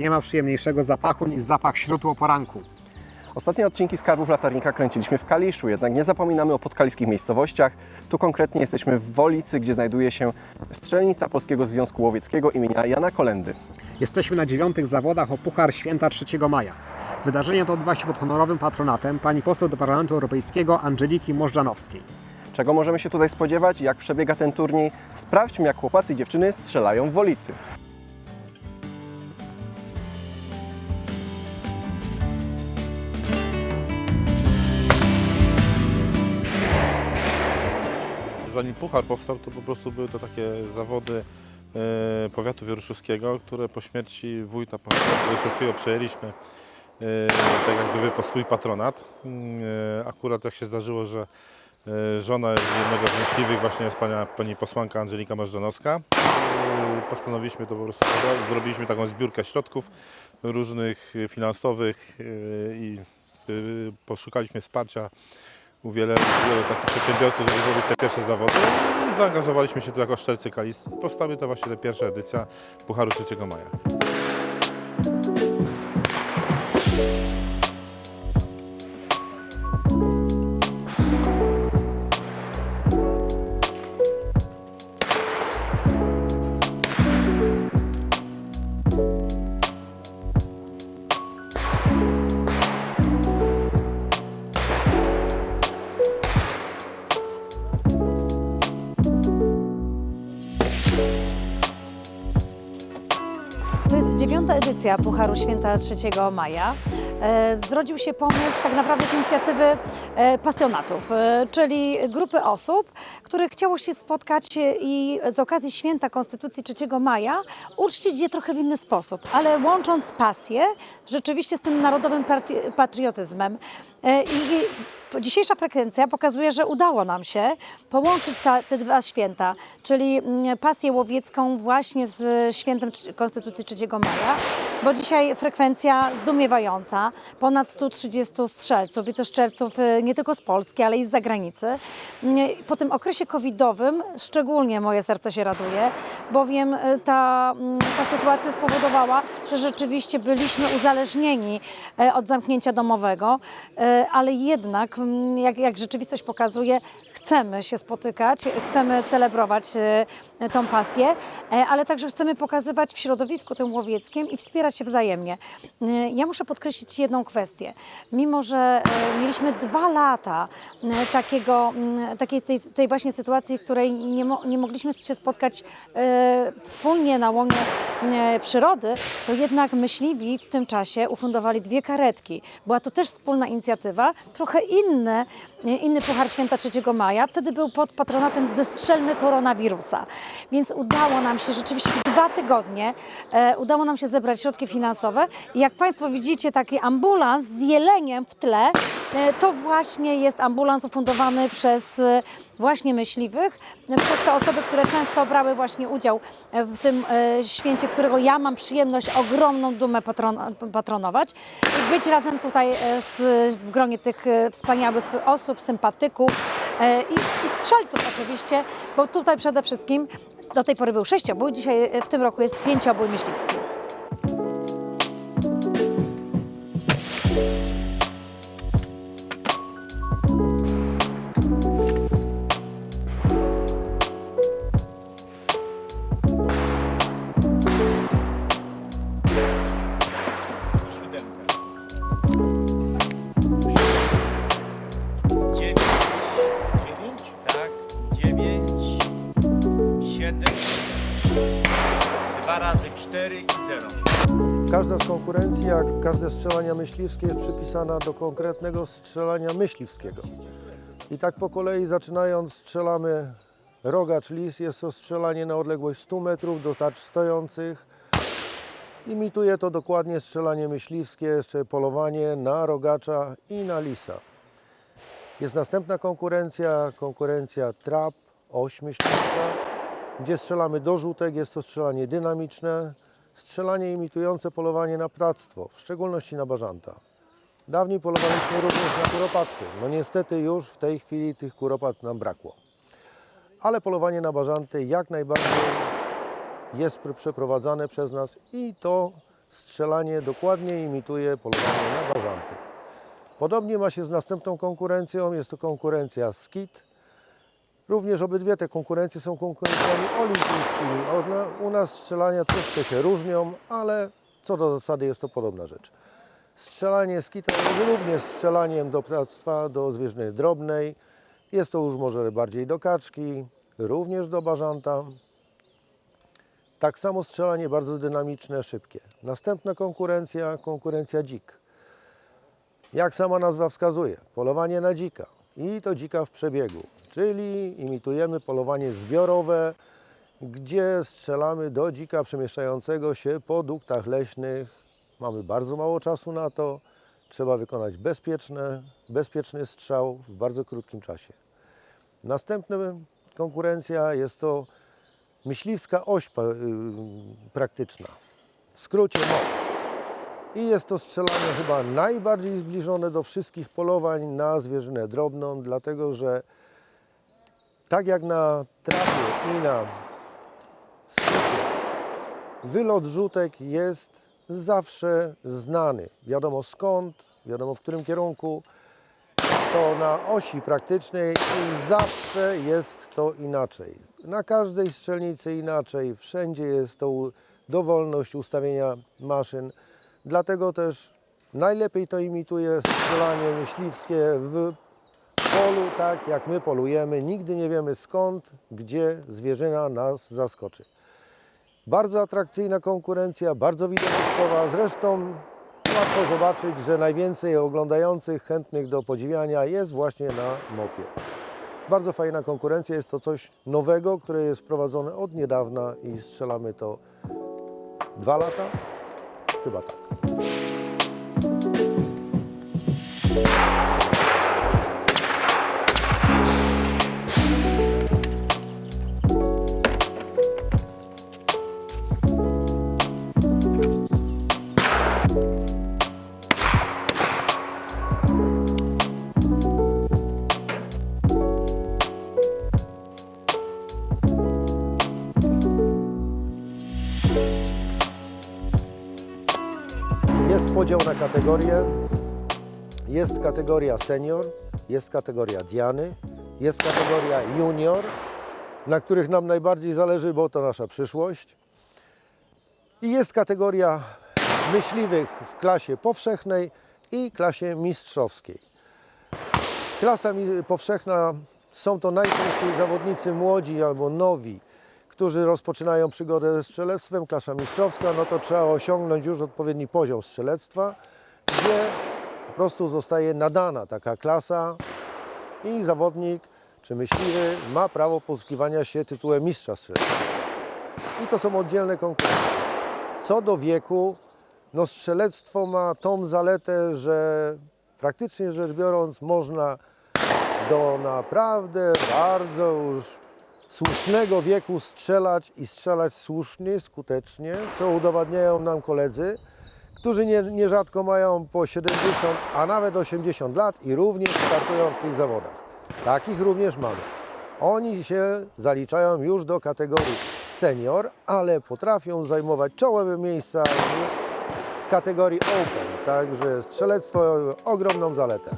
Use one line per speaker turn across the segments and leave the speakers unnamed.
Nie ma przyjemniejszego zapachu niż zapach śródło poranku.
Ostatnie odcinki Skarbów Latarnika kręciliśmy w Kaliszu, jednak nie zapominamy o podkaliskich miejscowościach. Tu konkretnie jesteśmy w Wolicy, gdzie znajduje się strzelnica Polskiego Związku Łowieckiego imienia Jana Kolendy.
Jesteśmy na dziewiątych zawodach o Puchar Święta 3 maja. Wydarzenie to odbywa się pod honorowym patronatem pani poseł do Parlamentu Europejskiego Angeliki Możdżanowskiej.
Czego możemy się tutaj spodziewać? Jak przebiega ten turniej? Sprawdźmy, jak chłopacy i dziewczyny strzelają w Wolicy.
Zanim Puchar powstał, to po prostu były to takie zawody e, powiatu wieruszowskiego, które po śmierci wójta wieruszowskiego przejęliśmy e, tak jak gdyby po swój patronat. E, akurat jak się zdarzyło, że żona jednego z myśliwych właśnie jest pana, pani posłanka Angelika Możdżanowska. Postanowiliśmy to po prostu, zrobiliśmy taką zbiórkę środków różnych finansowych i poszukaliśmy wsparcia u wiele, wielu takich przedsiębiorców, żeby zrobić te pierwsze zawody. I zaangażowaliśmy się tu jako szczelcy kalisty. Powstały to właśnie te pierwsza edycja Pucharu 3 maja.
Edycja Pucharu Święta 3 maja. E, Zrodził się pomysł tak naprawdę z inicjatywy e, pasjonatów, e, czyli grupy osób, które chciało się spotkać i z okazji Święta Konstytucji 3 maja uczcić je trochę w inny sposób, ale łącząc pasję rzeczywiście z tym narodowym patriotyzmem. I Dzisiejsza frekwencja pokazuje, że udało nam się połączyć ta, te dwa święta, czyli mm, pasję łowiecką właśnie z świętem Konstytucji 3 maja, bo dzisiaj frekwencja zdumiewająca, ponad 130 strzelców i to strzelców y, nie tylko z Polski, ale i z zagranicy. Mm, Po tym okresie covidowym szczególnie moje serce się raduje, bowiem y, ta, mm, ta sytuacja spowodowała, że rzeczywiście byliśmy uzależnieni e, od zamknięcia domowego, ale jednak, jak, jak rzeczywistość pokazuje, chcemy się spotykać, chcemy celebrować e, tą pasję, e, ale także chcemy pokazywać w środowisku tym łowieckim i wspierać się wzajemnie. E, Ja muszę podkreślić jedną kwestię. Mimo, że mieliśmy dwa lata takiego, mm, takiej tej, tej właśnie sytuacji, w której nie, mo, nie mogliśmy się spotkać wspólnie na łonie przyrody, to jednak myśliwi w tym czasie ufundowali dwie karetki. Była to też wspólna inicjatywa, trochę inny, e, inny Puchar Święta 3 maja. Wtedy był pod patronatem Zestrzelmy koronawirusa. Więc udało nam się rzeczywiście w dwa tygodnie e, udało nam się zebrać środki finansowe i jak Państwo widzicie taki ambulans z jeleniem w tle, e, to właśnie jest ambulans ufundowany przez e, właśnie myśliwych, przez te osoby, które często brały właśnie udział w tym e, święcie, którego ja mam przyjemność, ogromną dumę patron, patronować i być razem tutaj e, z, w gronie tych e, wspaniałych osób, sympatyków i, i strzelców oczywiście, bo tutaj przede wszystkim do tej pory był sześciobój, dzisiaj w tym roku jest pięciobój myśliwski.
Jak każde strzelania myśliwskie, jest przypisana do konkretnego strzelania myśliwskiego. I tak po kolei zaczynając strzelamy rogacz lis, jest to strzelanie na odległość 100 metrów do tarcz stojących. Imituje to dokładnie strzelanie myśliwskie, jeszcze polowanie na rogacza i na lisa. Jest następna konkurencja, konkurencja trap, oś myśliwska, gdzie strzelamy do rzutek, jest to strzelanie dynamiczne, strzelanie imitujące polowanie na practwo, w szczególności na bażanta. Dawniej polowaliśmy również na kuropatwy. No niestety już w tej chwili tych kuropat nam brakło. Ale polowanie na bażanty jak najbardziej jest pr- przeprowadzane przez nas i to strzelanie dokładnie imituje polowanie na bażanty. Podobnie ma się z następną konkurencją, jest to konkurencja skit. Również obydwie te konkurencje są konkurencjami olimpijskimi. Ona- U nas strzelania troszkę się różnią, ale co do zasady jest to podobna rzecz. Strzelanie skitem jest również strzelaniem do ptactwa, do zwierzyny drobnej. Jest to już może bardziej do kaczki, również do bażanta. Tak samo strzelanie bardzo dynamiczne, szybkie. Następna konkurencja, konkurencja dzik. Jak sama nazwa wskazuje, polowanie na dzika. I to dzika w przebiegu, czyli imitujemy polowanie zbiorowe, gdzie strzelamy do dzika przemieszczającego się po duktach leśnych. Mamy bardzo mało czasu na to. Trzeba wykonać bezpieczne, bezpieczny strzał w bardzo krótkim czasie. Następna konkurencja jest to myśliwska oś y, praktyczna. W skrócie MOP. I jest to strzelanie chyba najbardziej zbliżone do wszystkich polowań na zwierzynę drobną, dlatego że tak jak na trawie i na skucie, wylot rzutek jest zawsze znany. Wiadomo skąd, wiadomo w którym kierunku. To na osi praktycznej zawsze jest to inaczej. Na każdej strzelnicy inaczej, wszędzie jest to dowolność ustawienia maszyn. Dlatego też najlepiej to imituje strzelanie myśliwskie w polu, tak jak my polujemy. Nigdy nie wiemy skąd, gdzie zwierzyna nas zaskoczy. Bardzo atrakcyjna konkurencja, bardzo widowiskowa. Zresztą łatwo zobaczyć, że najwięcej oglądających, chętnych do podziwiania jest właśnie na mopie. Bardzo fajna konkurencja, jest to coś nowego, które jest prowadzone od niedawna i strzelamy to dwa lata? Chyba tak. Kategorie. Jest kategoria senior, jest kategoria Diany, jest kategoria junior, na których nam najbardziej zależy, bo to nasza przyszłość. I jest kategoria myśliwych w klasie powszechnej i klasie mistrzowskiej. Klasa powszechna są to najczęściej zawodnicy młodzi albo nowi, którzy rozpoczynają przygodę ze strzelectwem. Klasa mistrzowska, no to trzeba osiągnąć już odpowiedni poziom strzelectwa, gdzie po prostu zostaje nadana taka klasa i zawodnik czy myśliwy ma prawo posługiwania się tytułem mistrza strzelectwa. I to są oddzielne konkurencje. Co do wieku, no strzelectwo ma tą zaletę, że praktycznie rzecz biorąc można do naprawdę bardzo już słusznego wieku strzelać i strzelać słusznie, skutecznie, co udowadniają nam koledzy, którzy nie, nierzadko mają po 70, a nawet 80 lat i również startują w tych zawodach. Takich również mamy. Oni się zaliczają już do kategorii senior, ale potrafią zajmować czołowe miejsca w kategorii open, także strzelectwo ogromną zaletę.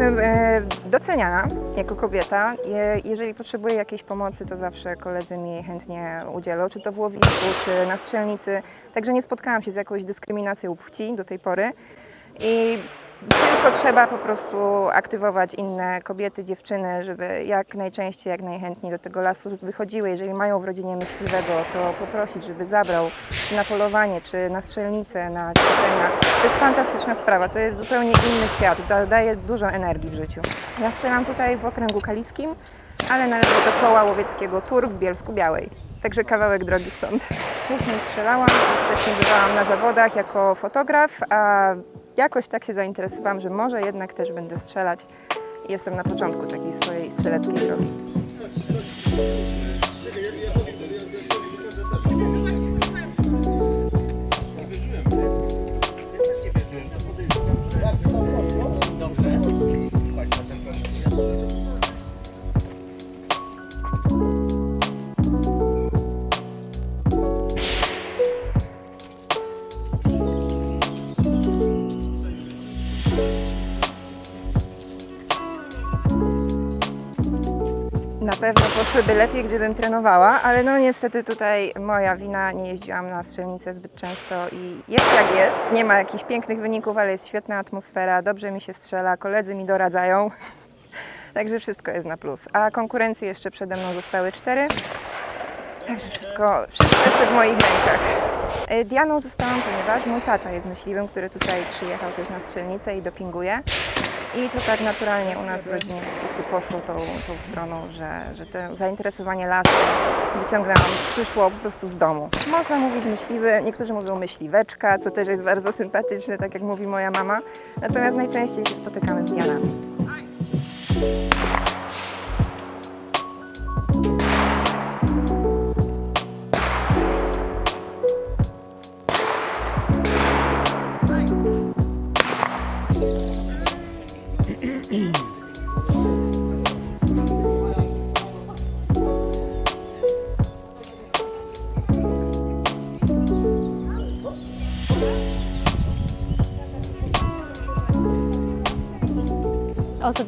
Jestem e, doceniana jako kobieta. Je, jeżeli potrzebuję jakiejś pomocy, to zawsze koledzy mi chętnie udzielą, czy to w łowisku, czy na strzelnicy. Także nie spotkałam się z jakąś dyskryminacją płci do tej pory. I tylko trzeba po prostu aktywować inne kobiety, dziewczyny, żeby jak najczęściej, jak najchętniej do tego lasu wychodziły. Jeżeli mają w rodzinie myśliwego, to poprosić, żeby zabrał czy na polowanie, czy na strzelnicę, na ćwiczenia. To jest fantastyczna sprawa, to jest zupełnie inny świat, da, daje dużo energii w życiu. Ja strzelam tutaj w okręgu kaliskim, ale należy do koła łowieckiego Tur w Bielsku Białej. także kawałek drogi stąd. Wcześniej strzelałam, wcześniej bywałam na zawodach jako fotograf, a jakoś tak się zainteresowałam, że może jednak też będę strzelać. Jestem na początku takiej swojej strzeleckiej drogi. Na pewno poszłyby lepiej, gdybym trenowała, ale no niestety tutaj moja wina, nie jeździłam na strzelnicę zbyt często i jest jak jest. Nie ma jakichś pięknych wyników, ale jest świetna atmosfera, dobrze mi się strzela, koledzy mi doradzają. Także wszystko jest na plus. A konkurencje jeszcze przede mną zostały cztery. Także wszystko, wszystko jeszcze w moich rękach. E, Dianą zostałam, ponieważ mój tata jest myśliwym, który tutaj przyjechał też na strzelnicę i dopinguje. I to tak naturalnie u nas w rodzinie po prostu poszło tą, tą stroną, że, że to zainteresowanie lasem wyciągnęłam, przyszło po prostu z domu. Można mówić myśliwy, niektórzy mówią myśliweczka, co też jest bardzo sympatyczne, tak jak mówi moja mama. Natomiast najczęściej się spotykamy z Dianami.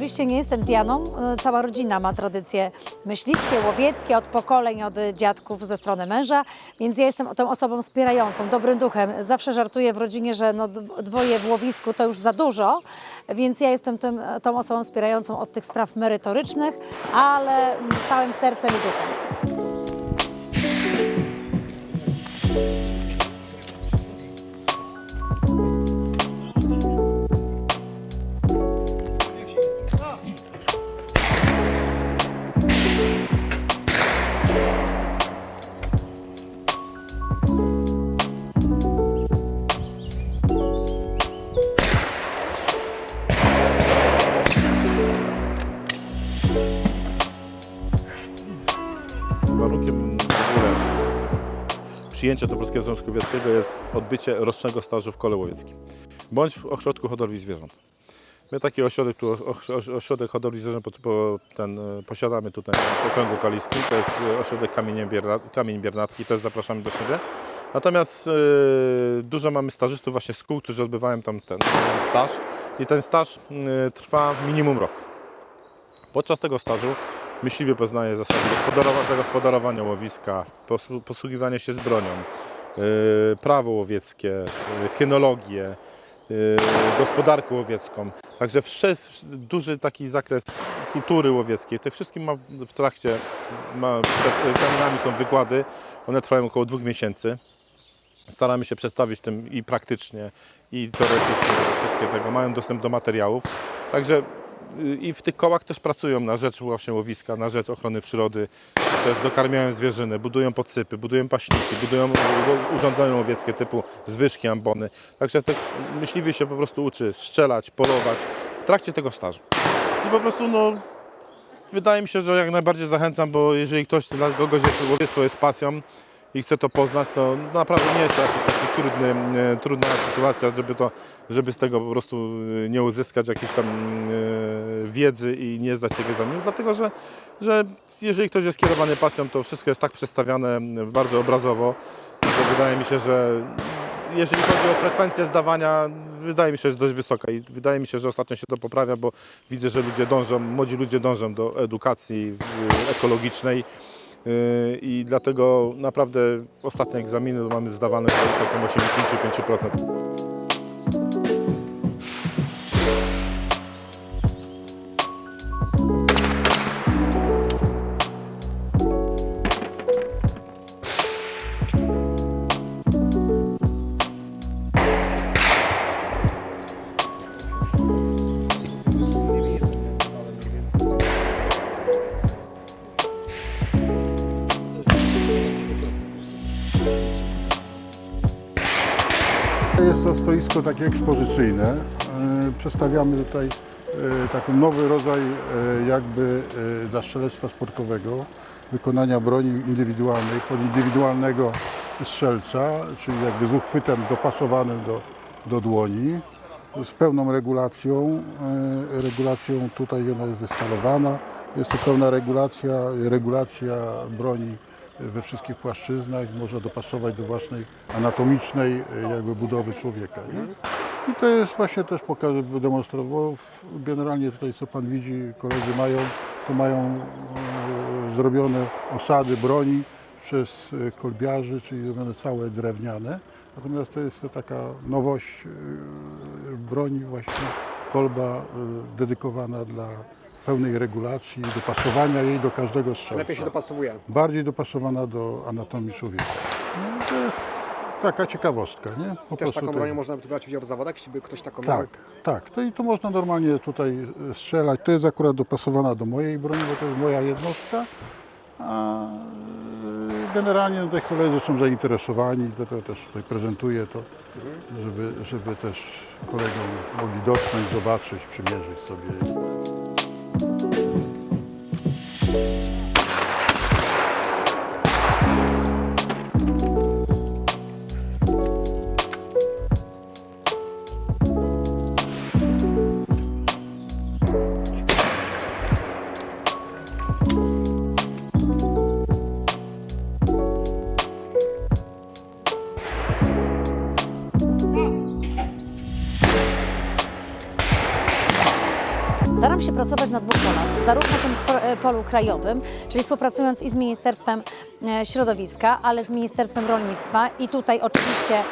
Osobiście nie jestem Dianą. E, Cała rodzina ma tradycje myśliwskie, łowieckie, od pokoleń, od dziadków ze strony męża, więc ja jestem tą osobą wspierającą, dobrym duchem. Zawsze żartuję w rodzinie, że no dw- dwoje w łowisku to już za dużo, więc ja jestem tym, tą osobą wspierającą od tych spraw merytorycznych, ale mm, całym sercem i duchem.
Przyjęcia do Polskiego Związku Łowieckiego jest odbycie rocznego stażu w kole łowieckim bądź w ośrodku hodowli zwierząt. My taki ośrodek, tu, oś- ośrodek hodowli zwierząt po, ten, e, posiadamy tutaj w okręgu kaliskim. To jest e, ośrodek Kamień, Bierna, Kamień Biernatki, też zapraszamy do siebie. Natomiast e, dużo mamy stażystów właśnie z szkół, którzy odbywają tam ten staż i ten staż trwa minimum rok. Podczas tego stażu myśliwy poznaje zasady gospodarowa- zagospodarowania łowiska, posłu- posługiwania się z bronią, yy, prawo łowieckie, yy, kynologię, yy, gospodarkę łowiecką. Także duży taki zakres kultury łowieckiej. Te wszystkim ma w trakcie, ma, przed egzaminami są wykłady, one trwają około dwóch miesięcy. Staramy się przedstawić tym i praktycznie, i teoretycznie wszystkie tego. Mają dostęp do materiałów. Także y, i w tych kołach też pracują na rzecz właśnie łowiska, na rzecz ochrony przyrody. Też dokarmiają zwierzynę, budują podsypy, budują paśniki, budują urządzenia łowieckie typu zwyżki, ambony. Także myśliwy się po prostu uczy strzelać, polować w trakcie tego stażu. I po prostu no, wydaje mi się, że jak najbardziej zachęcam, bo jeżeli ktoś dla kogoś jest, łowiectwo jest pasją i chce to poznać, to naprawdę nie jest to jakiś taki trudny, e, trudna sytuacja, żeby, to, żeby z tego po prostu e, nie uzyskać jakiejś tam e, wiedzy i nie zdać tego egzaminu, dlatego że, że jeżeli ktoś jest kierowany pasją, to wszystko jest tak przedstawiane bardzo obrazowo, że wydaje mi się, że jeżeli chodzi o frekwencję zdawania, wydaje mi się, że jest dość wysoka i wydaje mi się, że ostatnio się to poprawia, bo widzę, że ludzie dążą, młodzi ludzie dążą do edukacji y, ekologicznej y, i dlatego naprawdę ostatnie egzaminy mamy zdawane w całkiem 85%.
Jest to stoisko takie ekspozycyjne. E, Przedstawiamy tutaj e, taki nowy rodzaj e, jakby dla strzelectwa sportowego, wykonania broni indywidualnej, pod indywidualnego strzelca, czyli jakby z uchwytem dopasowanym do, do dłoni, z pełną regulacją. Regulacją tutaj ona jest wystalowana. Jest to pełna regulacja, regulacja broni we wszystkich płaszczyznach, można dopasować do własnej anatomicznej e, jakby budowy człowieka. Nie? I to jest właśnie też pokaz, demonstrował. Generalnie tutaj co Pan widzi, koledzy mają, to mają e, zrobione osady broni przez e, kolbiarzy, czyli zrobione całe drewniane. Natomiast to jest taka nowość broni właśnie, kolba dedykowana dla pełnej regulacji, dopasowania jej do każdego strzelca
Lepiej się dopasowuje.
bardziej dopasowana do anatomii człowieka. No, to jest taka ciekawostka, nie? Po
Też taką
tak-
bronią można by brać udział w zawodach, jeśli by ktoś taką miał.
Tak, tak. To i tu można normalnie tutaj e, strzelać. To jest akurat dopasowana do mojej broni, bo to jest moja jednostka. A e, generalnie tutaj koledzy są zainteresowani, dlatego też tutaj prezentuję to, żeby, żeby też kolegom mogli dotknąć, zobaczyć, przymierzyć sobie.
thank you Staram się pracować na dwóch polach, zarówno tym po- e, polu krajowym, czyli współpracując i z Ministerstwem e, Środowiska, ale z Ministerstwem Rolnictwa. I tutaj oczywiście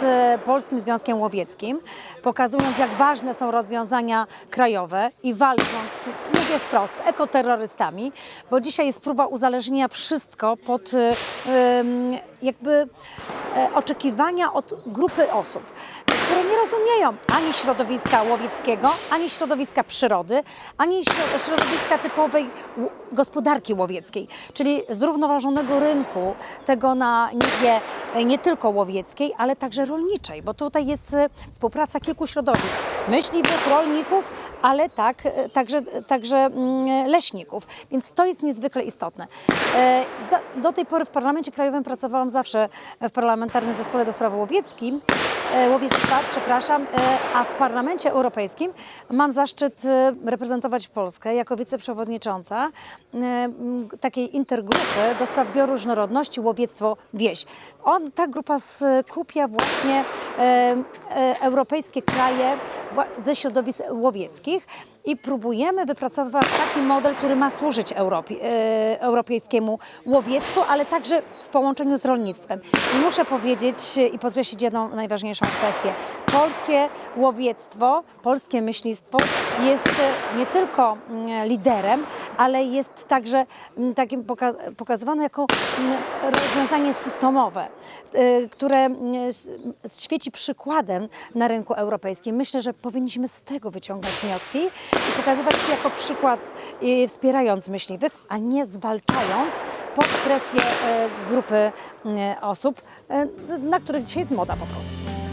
z Polskim Związkiem Łowieckim, pokazując jak ważne są rozwiązania krajowe i walcząc, mówię wprost, z ekoterrorystami, bo dzisiaj jest próba uzależnienia wszystko pod e, jakby e, oczekiwania od grupy osób, które nie rozumieją ani środowiska łowieckiego, ani środowiska przyrody, ani śro- środowiska typowej gospodarki łowieckiej, czyli zrównoważonego rynku, tego na niwie e, nie tylko łowieckiej, ale także rolniczej, bo tutaj jest e, współpraca kilku środowisk, myśliwych, rolników, ale tak, e, także, także mm, leśników, więc to jest niezwykle istotne. E, Do tej pory w Parlamencie Krajowym pracowałam zawsze w Parlamentarnym Zespole do Spraw Łowieckim, przepraszam, a w Parlamencie Europejskim mam zaszczyt reprezentować Polskę jako wiceprzewodnicząca takiej intergrupy do spraw bioróżnorodności, łowiectwo, wieś. On, ta grupa skupia właśnie e, e, europejskie kraje ze środowisk łowieckich i próbujemy wypracowywać taki model, który ma służyć Europie, e, europejskiemu łowiectwu, ale także w połączeniu z rolnictwem. I muszę powiedzieć e, i podkreślić jedną najważniejszą kwestię. Polskie łowiectwo, polskie myślistwo jest e, nie tylko mm, liderem, ale jest także mm, takim poka- pokazywane jako mm, rozwiązanie systemowe, które świeci przykładem na rynku europejskim. Myślę, że powinniśmy z tego wyciągać wnioski i pokazywać się jako przykład e, wspierając myśliwych, a nie zwalczając pod presję e, grupy mm, osób, na których dzisiaj jest moda po prostu.